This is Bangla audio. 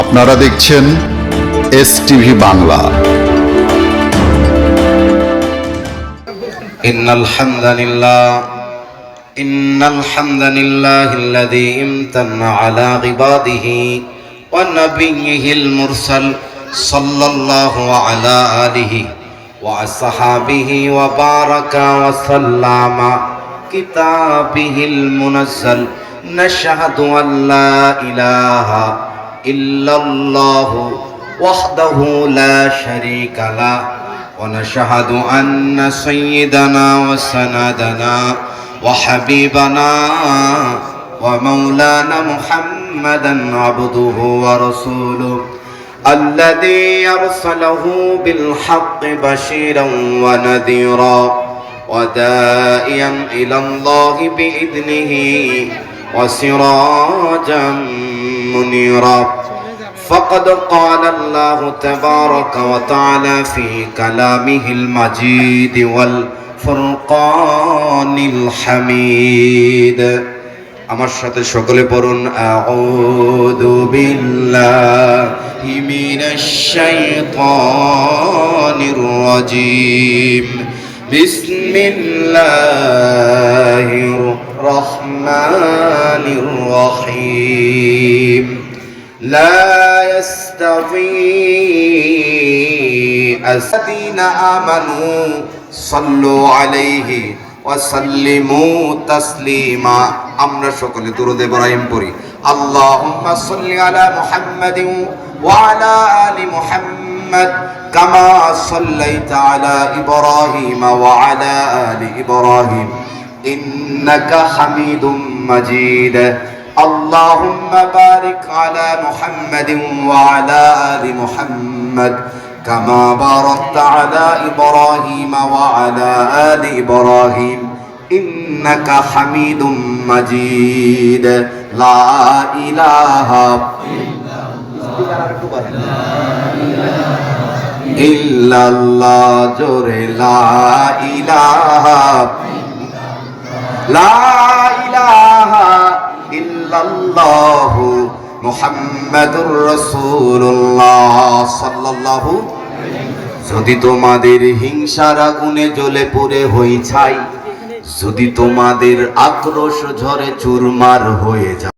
আপনারা দেখছেন এস টিভি বাংলা إن الحمد لله إن الحمد لله الذي امتن على عباده ونبيه المرسل صلى الله على آله وأصحابه وبارك وسلم كتابه المنزل نشهد أن لا إله إلا الله وحده لا شريك له ونشهد أن سيدنا وسندنا وحبيبنا ومولانا محمدا عبده ورسوله الذي أرسله بالحق بشيرا ونذيرا ودائيا إلى الله بإذنه وسراجا منيرا فقد قال الله تبارك وتعالى في كلامه المجيد والفرقان الحميد আমার সাথে সকলে পড়ুন আউযু বিল্লাহি মিনাশ শাইতানির রাজিম বিসমিল্লাহির الرحمن الرحيم لا يستوي الذين آمنوا صلوا عليه وسلموا تسليما أمر شكل درود إبراهيم بري اللهم صل على محمد وعلى آل محمد كما صليت على إبراهيم وعلى آل إبراهيم إنك حميد مجيد. اللهم بارك على محمد وعلى آل محمد كما باركت على إبراهيم وعلى آل إبراهيم. إنك حميد مجيد. لا إله إلا الله. جر لا إله إلا الله যদি তোমাদের হিংসার আগুনে জ্বলে পড়ে হই ছাই, যদি তোমাদের আক্রোশ ঝরে চুরমার হয়ে যায়।